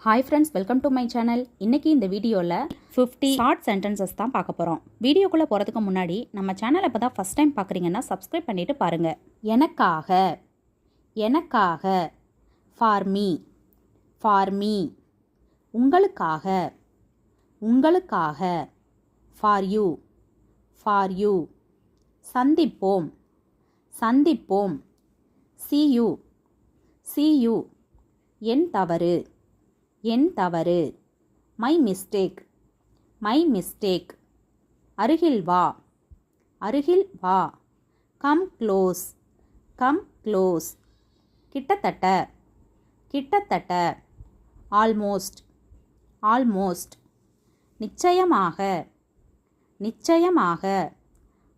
Hi friends welcome to my channel இன்னைக்கு இந்த வீடியோவில் ஃபிஃப்டி ஷார்ட் சென்டென்சஸ் தான் பார்க்க போகிறோம் வீடியோக்குள்ளே போகிறதுக்கு முன்னாடி நம்ம சேனலை இப்போ தான் ஃபஸ்ட் டைம் பார்க்குறீங்கன்னா சப்ஸ்கிரைப் பண்ணிவிட்டு பாருங்கள் எனக்காக எனக்காக ஃபார் மீ ஃபார் மீ உங்களுக்காக உங்களுக்காக ஃபார் யூ ஃபார் யூ சந்திப்போம் சந்திப்போம் சி யூ சி யூ என் தவறு. என் தவறு. மை மிஸ்டேக் மை மிஸ்டேக் அருகில் வா. அருகில் வா. கம் க்ளோஸ் கம் க்ளோஸ் கிட்டத்தட்ட. கிட்டத்தட்ட. ஆல்மோஸ்ட் ஆல்மோஸ்ட் நிச்சயமாக. நிச்சயமாக.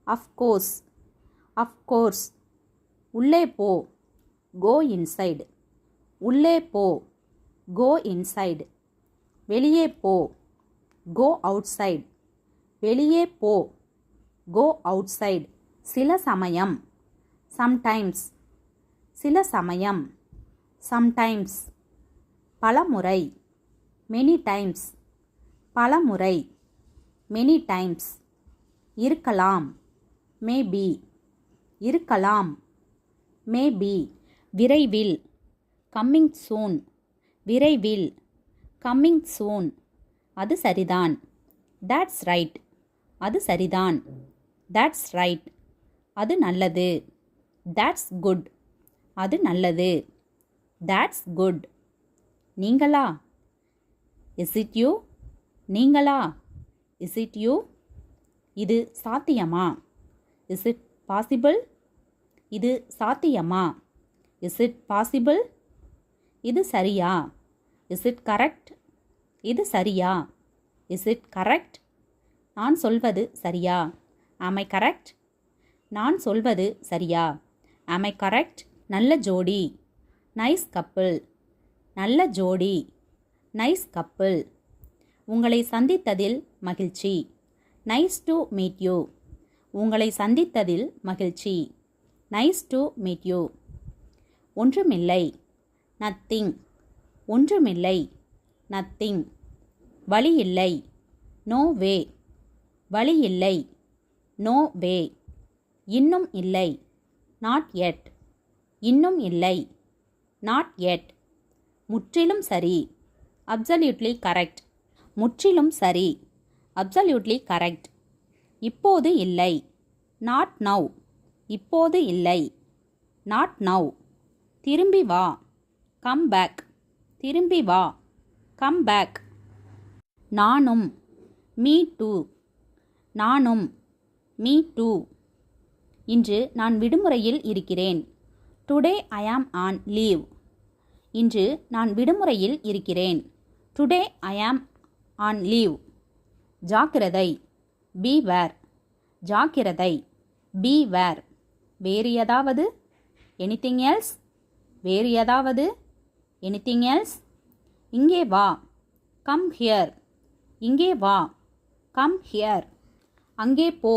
அஃப்கோர்ஸ் அஃப்கோர்ஸ் உள்ளே போ. கோ இன்சைடு உள்ளே போ. கோ இன்சைடு வெளியே போ. கோ அவுட்சைடு வெளியே போ. கோ அவுட்சைடு சில சமயம். சம்டைம்ஸ் சில சமயம். சம்டைம்ஸ் பலமுறை. மெனி டைம்ஸ் பலமுறை. மெனி டைம்ஸ் இருக்கலாம். மேபி இருக்கலாம். மேபி விரைவில். கம்மிங் சூன் விரைவில். கம்மிங் சூன் அது சரிதான். That's ரைட் அது சரிதான். தட்ஸ் ரைட் அது நல்லது. தட்ஸ் குட் அது நல்லது. That's குட் நீங்களா? இஸ் இட் யூ நீங்களா? இஸ் இட் யூ இது சாத்தியமா? இஸ் இட் பாசிபிள் இது சாத்தியமா? இஸ் இட் பாசிபிள் இது சரியா? இஸ் இட் கரெக்ட் இது சரியா? இஸ் இட் கரெக்ட் நான் சொல்வது சரியா? ஆமை கரெக்ட் நான் சொல்வது சரியா? ஆமை கரெக்ட் நல்ல ஜோடி. நைஸ் கப்பிள் நல்ல ஜோடி. நைஸ் கப்பிள் உங்களை சந்தித்ததில் மகிழ்ச்சி. நைஸ் டு மீட் யூ உங்களை சந்தித்ததில் மகிழ்ச்சி. நைஸ் டு மீட் யூ ஒன்றுமில்லை. நத்திங். ஒன்றுமில்லை. நத்திங். வழி இல்லை நோ வே. வழி இல்லை நோ வே. இன்னும் இல்லை. Not yet. இன்னும் இல்லை. Not yet. முற்றிலும் சரி. Absolutely correct. முற்றிலும் சரி. Absolutely correct. இப்போது இல்லை. Not now. இப்போது இல்லை. Not now. திரும்பி வா. கம் பேக் திரும்பி வா. கம் பேக் நானும். மீ டூ நானும். மீ டூ இன்று நான் விடுமுறையில் இருக்கிறேன். Today I am on leave இன்று நான் விடுமுறையில் இருக்கிறேன். Today I am on leave ஜாக்கிரதை. பி வேர் ஜாக்கிரதை. பி வேர் வேறு ஏதாவது? எனிதிங் எல்ஸ் வேறு ஏதாவது? எனிதிங் எல்ஸ் இங்கே வா. கம் ஹியர் இங்கே வா. கம் ஹியர் அங்கே போ.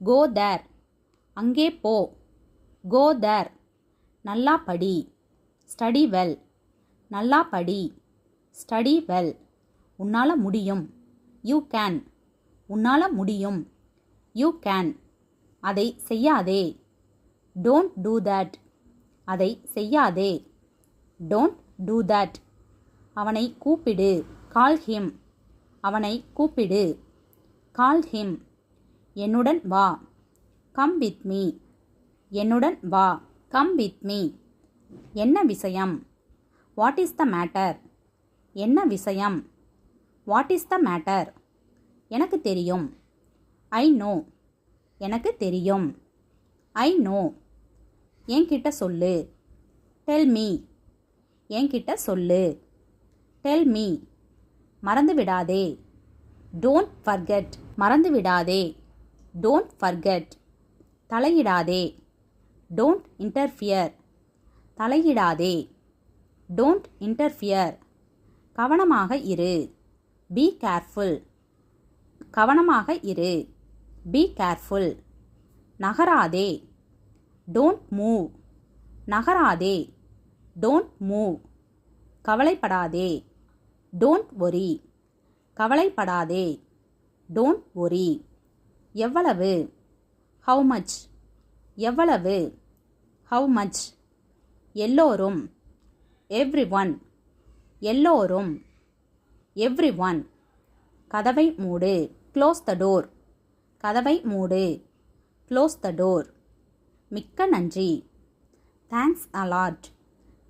கோ தேர் அங்கே போ. கோ தேர் நல்லா படி. ஸ்டடி வெல் நல்லா படி. ஸ்டடி வெல் உன்னால் முடியும். யூ கேன் உன்னால் முடியும். யூ கேன் அதை செய்யாதே. டோன்ட் டூ தட் அதை செய்யாதே. டோன்ட் டூ தட் அவனை கூப்பிடு. கால் ஹிம் அவனை கூப்பிடு. கால் ஹிம் என்னுடன் வா. கம் வித் மீ என்னுடன் வா. கம் வித் மீ என்ன விஷயம்? வாட் இஸ் த மேட்டர் என்ன விஷயம்? வாட் இஸ் த மேட்டர் எனக்கு தெரியும். ஐ நோ எனக்கு தெரியும். ஐ நோ என்கிட்ட சொல்லு. டெல் மீ என்கிட்ட சொல்லு. டெல் மீ மறந்து விடாதே. டோன்ட் ஃபர்கெட் மறந்து விடாதே. டோன்ட் ஃபர்கெட் தலையிடாதே. டோன்ட் இன்டர்ஃபியர் தலையிடாதே. டோன்ட் இன்டர்ஃபியர் கவனமாக இரு. பி கேர்ஃபுல் கவனமாக இரு. பி கேர்ஃபுல் நகராதே. டோன்ட் மூவ் நகராதே. டோன்ட் மூவ் கவலைப்படாதே. டோன்ட் ஒரி கவலைப்படாதே. டோன்ட் ஒரி எவ்வளவு? ஹவு மச் எவ்வளவு? ஹவு மச் எல்லோரும். எவ்ரி ஒன் எல்லோரும். எவ்ரி ஒன் கதவை மூடு. க்ளோஸ் த டோர் கதவை மூடு. க்ளோஸ் த டோர் மிக்க நன்றி. Thanks a lot